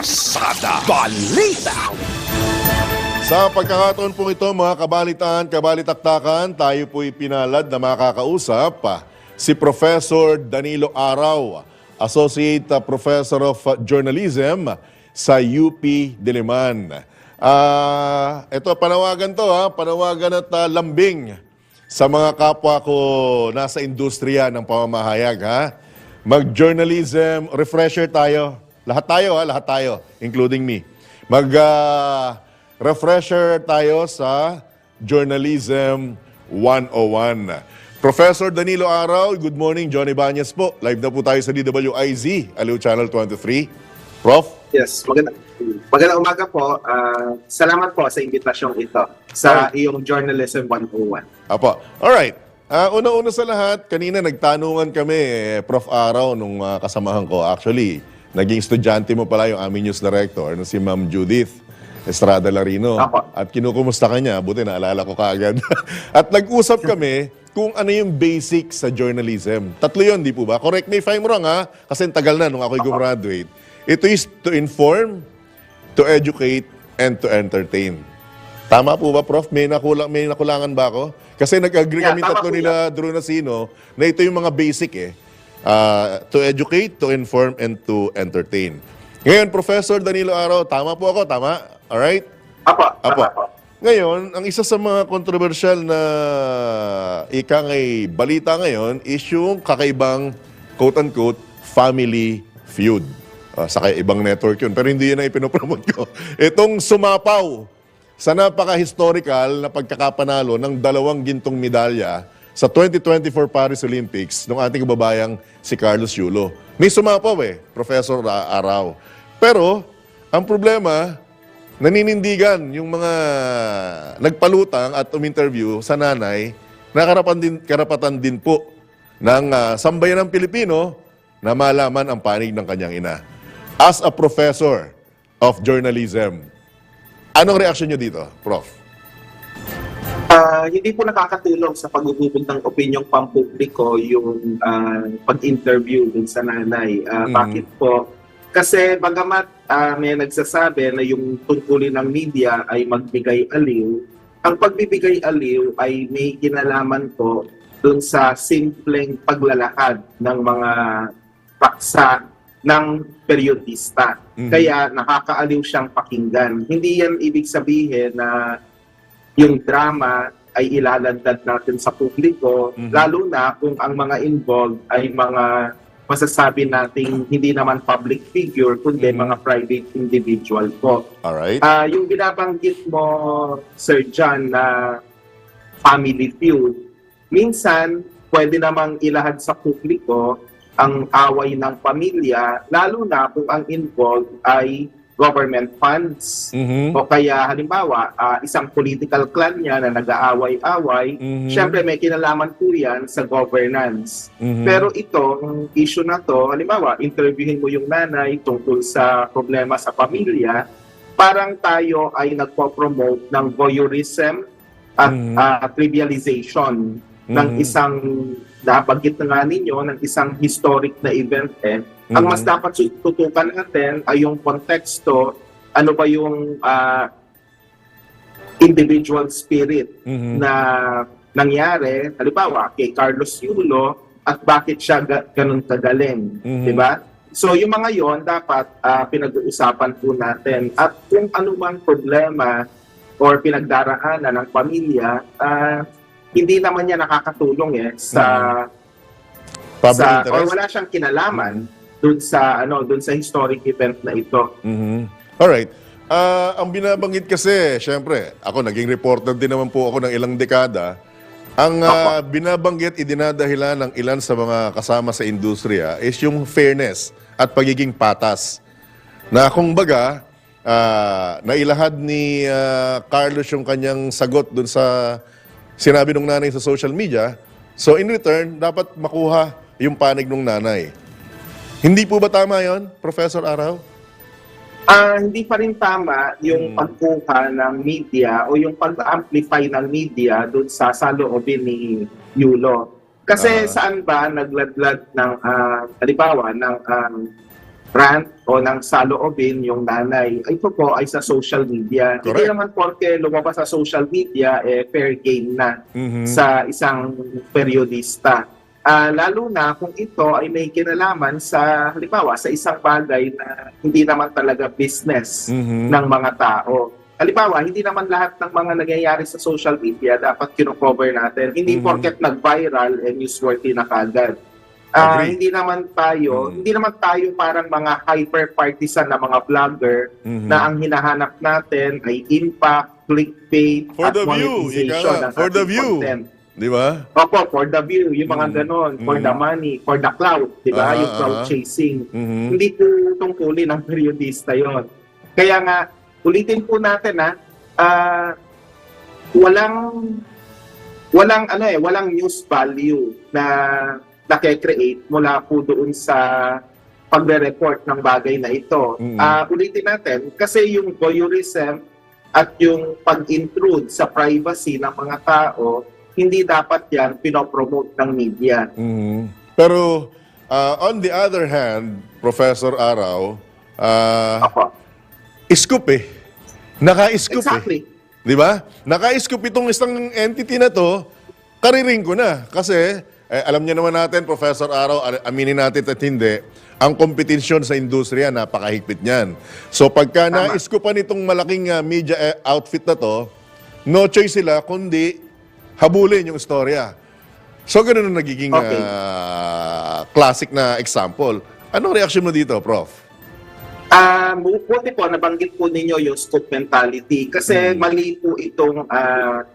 Pasada Balita. Sa pagkakataon pong ito, mga kabalitaan, kabalitaktakan, tayo po'y pinalad na makakausap ah, si Professor Danilo Araw, Associate ah, Professor of Journalism sa UP Diliman. Ah, ito, panawagan to ha, panawagan at ah, lambing sa mga kapwa ko nasa industriya ng pamamahayag ha. Mag-journalism, refresher tayo. Lahat tayo ha, lahat tayo, including me. Mag ah, refresher tayo sa Journalism 101. Professor Danilo Araw, good morning. Johnny Banyas po. Live na po tayo sa DWIZ, Aliw Channel 23. Prof? Yes, maganda. Magandang umaga po. Ah, salamat po sa imbitasyong ito sa iyong Journalism 101. Apo. Alright. Ah, una-una sa lahat, kanina nagtanungan kami, eh, Prof. Araw, nung ah, kasamahan ko. Actually, naging estudyante mo pala yung aming news director, na si Ma'am Judith Estrada Larino. Apo. At kinukumusta ka niya, buti naalala ko kaagad. At nag-usap kami kung ano yung basic sa journalism. Tatlo yun, di po ba? Correct me if I'm wrong, ha? Kasi tagal na nung ako'y gumraduate. Ito is to inform, to educate, and to entertain. Tama po ba, Prof? May, nakulang, may nakulangan ba ako? Kasi nag-agree Yeah, kami tatlo nila Drew Nasino na ito yung mga basic eh. Ah, to educate, to inform, and to entertain. Ngayon, Professor Danilo Araw, tama po ako, tama? Alright? Apo, Apo. Ngayon, ang isa sa mga kontrobersyal na ika ngay balita ngayon is yung kakaibang quote-unquote family feud. Uh, sa ibang network yun. Pero hindi yun na ipinopromote ko. Itong sumapaw sa napaka-historical na pagkakapanalo ng dalawang gintong medalya sa 2024 Paris Olympics ng ating kababayang si Carlos Yulo. May sumapaw eh, Professor Ra- Araw. Pero, ang problema, naninindigan yung mga nagpalutang at uminterview sa nanay na din, karapatan din po ng ah, sambayan ng Pilipino na malaman ang panig ng kanyang ina. As a professor of journalism, anong reaksyon nyo dito, Prof? Ah, hindi po nakakatulong sa pagugubog ng opinyong pampubliko yung ah, pag-interview dun sa nanay. Ah, Mhm. Bakit po? Kasi bagamat ah, may nagsasabi na yung tungkulin ng media ay magbigay aliw, ang pagbibigay aliw ay may kinalaman po dun sa simpleng paglalakad ng mga paksa ng periodista. Mhm. Kaya nakakaaliw siyang pakinggan. Hindi yan ibig sabihin na yung drama ay ilalandad natin sa publiko, Mhm. lalo na kung ang mga involved ay mga masasabi nating hindi naman public figure, kundi Mhm. mga private individual po. Alright? Ah, yung binabanggit mo, Sir John, na family feud, minsan pwede namang ilahad sa publiko ang away ng pamilya, lalo na kung ang involved ay government funds. Mhm. O kaya halimbawa, ah, isang political clan niya na nag-aaway-away, Mhm. syempre may kinalaman po yan sa governance. Mhm. Pero ito, issue na to, halimbawa, interviewin mo yung nanay tungkol sa problema sa pamilya, parang tayo ay nagpo-promote ng voyeurism at Mhm. ah, trivialization ng Mhm. isang nabanggit na nga ninyo, ng isang historic na event eh. Ang mas Mhm. dapat tutukan natin ay yung konteksto, ano ba yung ah, individual spirit Mhm. na nangyari, halimbawa kay Carlos Yulo, at bakit siya ga- ganun kagaling, Mhm. di ba? So yung mga yon dapat ah, pinag-uusapan po natin. At kung man problema or pinagdaraanan ng pamilya, ah, hindi naman niya nakakatulong eh sa Public sa or interest? wala siyang kinalaman dun sa ano dun sa historic event na ito. Mhm. Alright. Ah, ang binabanggit kasi, syempre, ako naging reporter din naman po ako ng ilang dekada. Ang ah, binabanggit, idinadahilan ng ilan sa mga kasama sa industriya is yung fairness at pagiging patas. Na kung baga, ah, nailahad ni ah, Carlos yung kanyang sagot dun sa sinabi ng nanay sa social media. So in return, dapat makuha yung panig ng nanay. Hindi po ba tama yon, Professor Araw? Ah, hindi pa rin tama yung Hmm. pagkuha ng media o yung pag-amplify ng media doon sa saloobin ni Yulo. Kasi Ah. saan ba nagladlad ng, ah, halimbawa, ng um, rant o ng saloobin yung nanay. Ito po ay sa social media. Hindi Correct. naman porke lumabas sa social media, eh, fair game na Mhm. sa isang periodista. Ah, lalo na kung ito ay may kinalaman sa, halimbawa, sa isang bagay na hindi naman talaga business Mhm. ng mga tao. Halimbawa, hindi naman lahat ng mga nangyayari sa social media dapat kino-cover natin. Hindi Mhm. porket nag-viral and newsworthy na kagad. Ah, Agree. hindi naman tayo, Mhm. hindi naman tayo parang mga hyper-partisan na mga vlogger Mhm. na ang hinahanap natin ay impact, clickbait, For at the view, monetization ika nga, ng for the view. content. Di ba? Opo, for the view, yung mga Mm. ganon, for Mm. the money, for the cloud, di ba? Aha, yung crowd aha. chasing. Mhm. Hindi po tungkulin ng periodista yon. Kaya nga, ulitin po natin ha, ah, walang, walang ano eh, walang news value na nake-create mula po doon sa pagre-report ng bagay na ito. Mm. Ah, ulitin natin, kasi yung voyeurism at yung pag-intrude sa privacy ng mga tao, hindi dapat yan pinopromote ng media. Mhm. Pero uh, on the other hand, Professor Araw, uh, Ako. scoop eh. Naka-scoop eh. Exactly. Di ba? Naka-scoop itong isang entity na to, kariring ko na. Kasi, eh, alam niya naman natin, Professor Araw, aminin natin at hindi, ang kompetisyon sa industriya, napakahigpit niyan. So pagka Tama. na-scoopan itong malaking uh, media eh, outfit na to, no choice sila kundi habulin yung istorya. So ganun ang nagiging Okay. uh, classic na example. Anong reaction mo dito, Prof? Ah, uh, buti po nabanggit po ninyo yung scoop mentality kasi Mm. mali po itong ah,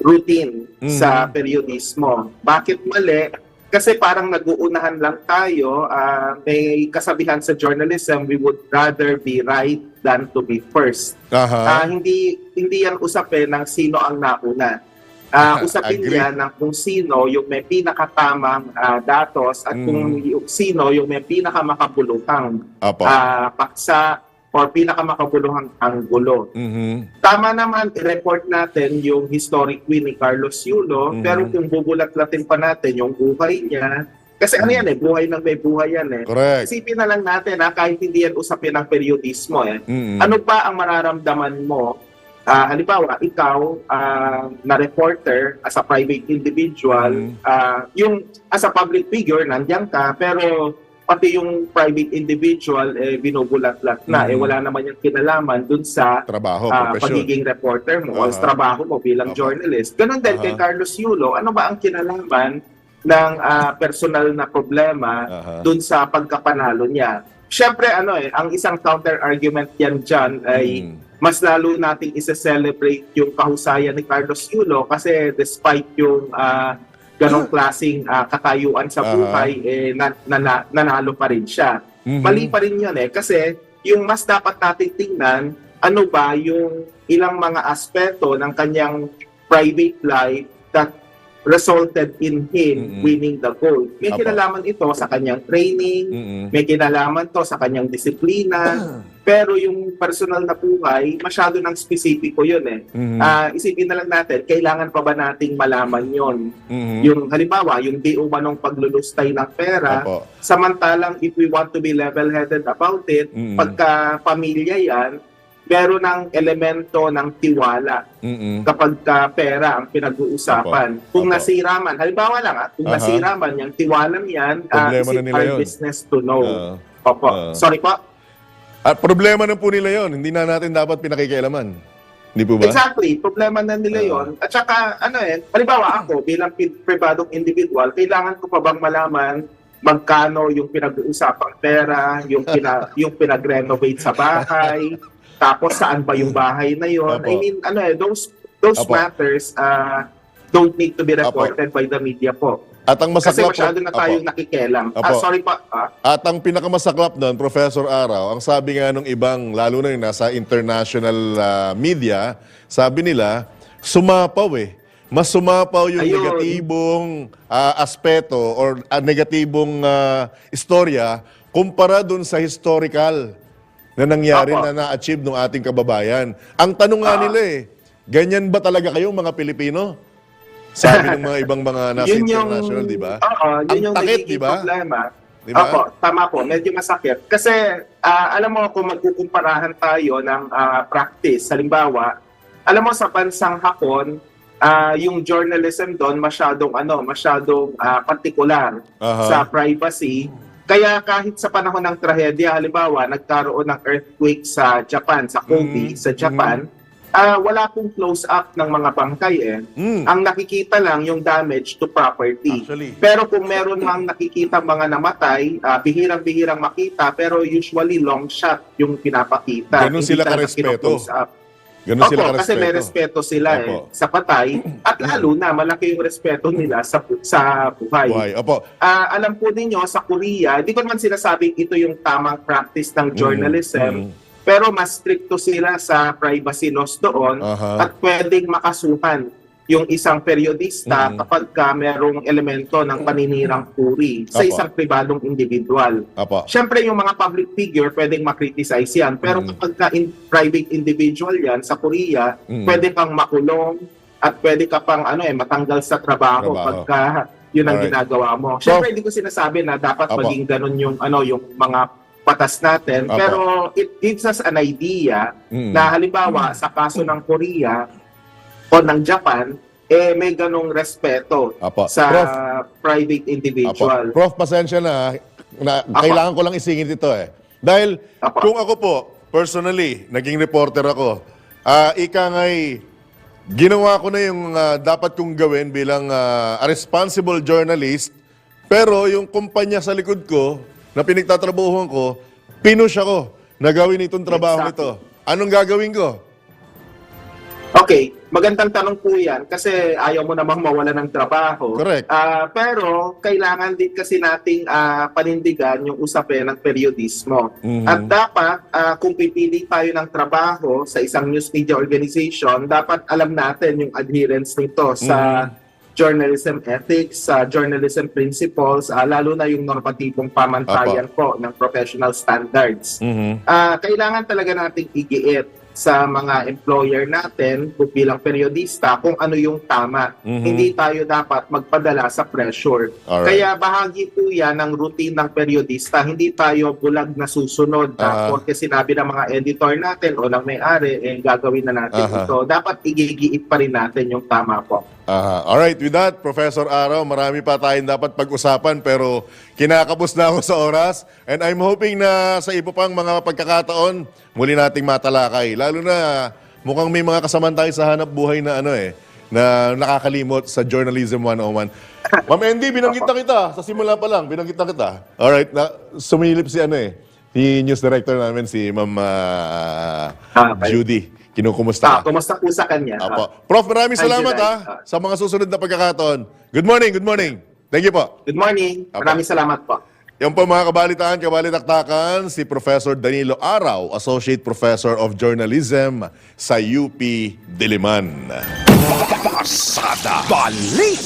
routine Mm. sa periodismo. Bakit mali? Kasi parang nag-uunahan lang tayo, ah, may kasabihan sa journalism, we would rather be right than to be first. Ah, Aha. hindi hindi yan usapin ng sino ang nauna. Ah, usapin Agree. yan ng kung sino yung may pinakatamang ah, datos at kung Mm. yung sino yung may pinakamakabuluhang Apo. ah, paksa or pinakamakabuluhang anggulo. Mhm. Tama naman, i-report natin yung historic win ni Carlos Yulo, Mhm. pero kung bubulat-latin pa natin yung buhay niya, kasi ano yan eh, buhay ng may buhay yan eh. Correct. Isipin na lang natin ha, kahit hindi yan usapin ng periodismo eh. Mhm. Ano ba ang mararamdaman mo? Ah, halimbawa, ikaw ah, na reporter as a private individual, Mm. ah, yung as a public figure, nandiyan ka, pero pati yung private individual, eh, binubulat-lat na. Mm. Eh, wala naman yung kinalaman dun sa Trabaho, ah, profesyon. pagiging reporter mo o Aha. sa trabaho mo bilang Aha. journalist. Ganon din kay Aha. Carlos Yulo. Ano ba ang kinalaman ng ah, personal na problema Aha. dun sa pagkapanalo niya? Siyempre, ano eh, ang isang counter-argument yan dyan ay Mm. mas lalo nating isa-celebrate yung kahusayan ni Carlos Yulo kasi despite yung ah, ganong klaseng ah, katayuan sa buhay, eh, na, na- nanalo pa rin siya. Mhm. Mali pa rin yun eh. Kasi yung mas dapat natin tingnan, ano ba yung ilang mga aspeto ng kanyang private life that resulted in him Mm-mm. winning the gold. May Apo. kinalaman ito sa kanyang training, Mhm. may kinalaman to sa kanyang disiplina, pero yung personal na buhay, masyado ng spesifiko yun eh. Mhm. Ah, isipin na lang natin, kailangan pa ba nating malaman yon Mhm. Yung halimbawa, yung di umanong paglulustay ng pera, Apo. Samantalang if we want to be level-headed about it, Mm. pagka pamilya yan, meron ng elemento ng tiwala Mhm. kapag ka pera ang pinag-uusapan. Kung Opo. nasira man, halimbawa lang ah, kung Aha. nasira man, yung tiwalang yan, ah, Problema is na it nila yun. business to know? Ah. Opo. Ah. Sorry po. At problema na po nila yon, hindi na natin dapat pinakikialaman. Hindi po ba? Exactly. Problema na nila Ah. yon. At saka, ano eh, halimbawa ako, bilang pi- pribadong individual, kailangan ko pa bang malaman magkano yung pinag-uusapang pera, yung, pina, yung pinag-renovate sa bahay, tapos saan ba yung bahay na yon? Apo. I mean, ano eh, those those Apo. matters uh, don't need to be reported by the media po. At ang Kasi masaklap masyado na tayong. Ah, Apo. sorry pa. Ah, At ang pinakamasaklap doon, Professor Araw, ang sabi nga nung ibang, lalo na yung nasa international ah, media, sabi nila, sumapaw eh. Mas sumapaw yung Ayun. negatibong ah, aspeto or ah, negatibong ah, istorya kumpara doon sa historical na nangyari Apo. na na-achieve ng ating kababayan. Ang tanong nga Ah. nila eh, ganyan ba talaga kayong mga Pilipino? Sabi ng mga ibang mga nasa yun yung, international, di ba? Oo, yun Ang yung takit, di ba? problema. Di ba? Opo, tama po. Medyo masakit. Kasi ah, alam mo kung magkukumparahan tayo ng ah, practice, halimbawa, alam mo sa bansang Hapon, ah, yung journalism doon masyadong ano, masyadong ah, particular Aha. sa privacy. Kaya kahit sa panahon ng trahedya, halimbawa, nagkaroon ng earthquake sa Japan, sa Kobe, Mm, sa Japan, ah, wala pong close-up ng mga bangkay eh. Mm. Ang nakikita lang yung damage to property. Actually. Pero kung meron mang nakikita mga namatay, ah, bihirang-bihirang makita, pero usually long shot yung pinapakita. Ganun sila karespeto. Ganun Opo, sila kasi may respeto. sila eh, Opo. sa patay. At lalo na, malaki yung respeto nila sa, sa buhay. Buhay. Opo. Ah, alam po ninyo, sa Korea, hindi ko naman sinasabing ito yung tamang practice ng journalism, Mm. pero mas stricto sila sa privacy laws doon Aha. at pwedeng makasuhan yung isang periodista Mm. kapag ka merong elemento ng paninirang puri sa isang pribadong individual. Opo. Siyempre, yung mga public figure, pwedeng makriticize yan. Pero Mm. kapag ka in, private individual yan, sa Korea, Mm. pwede kang makulong at pwede ka pang ano eh, matanggal sa trabaho, Trabaho. pagka yun ang Alright. ginagawa mo. So- Siyempre, hindi ko sinasabi na dapat Apo. maging ganun yung, ano, yung mga patas natin. Apo. Pero it gives us an idea Mm. na halimbawa sa kaso ng Korea o ng Japan, eh may ganong respeto Opo. sa Prof, private individual. Apo. Prof, pasensya na. na Apo. kailangan ko lang isingit ito eh. Dahil Apo. kung ako po, personally, naging reporter ako, ah ika nga'y ginawa ko na yung ah, dapat kong gawin bilang ah, a responsible journalist, pero yung kumpanya sa likod ko, na pinagtatrabuhan ko, pinush ako na gawin itong trabaho Exactly. ito. Anong gagawin ko? Okay, magandang tanong po yan kasi ayaw mo namang mawala ng trabaho. Correct. Ah, pero kailangan din kasi nating ah, panindigan yung usapin ng periodismo. Mhm. At dapat ah, kung pipili tayo ng trabaho sa isang news media organization, dapat alam natin yung adherence nito sa journalism ethics, sa journalism principles, ah, lalo na yung normatibong pamantayan po ng professional standards Mhm. ah kailangan talaga nating igiit sa mga employer natin bilang periodista kung ano yung tama. Mhm. Hindi tayo dapat magpadala sa pressure. Alright. Kaya bahagi po yan ng routine ng periodista. Hindi tayo bulag na susunod Ah. uh, porque sinabi ng mga editor natin o ng may-ari, eh, gagawin na natin Aha. ito. Dapat igigiit pa rin natin yung tama po. Aha. Alright, with that, Professor Araw, marami pa tayong dapat pag-usapan pero kinakapos na ako sa oras and I'm hoping na sa iba pang mga pagkakataon, muli nating matalakay. Lalo na mukhang may mga kasaman tayo sa hanap buhay na ano eh, na nakakalimot sa Journalism 101. Ma'am Andy, binanggit na kita. Sa simula pa lang, binanggit na kita. Alright, na, sumilip si ano eh, si news director namin, si Ma'am ah, Ah, okay. Judy. Kinukumusta Ah, ka? kumusta po sa kanya? Apo. Ah, Prof, maraming salamat ha Ah. sa mga susunod na pagkakataon. Good morning, good morning. Thank you po. good morning. Apo. Maraming salamat po. Yan po mga kabalitaan, kabalitaktakan, si Professor Danilo Araw, Associate Professor of Journalism sa UP Diliman. Pasada Balita.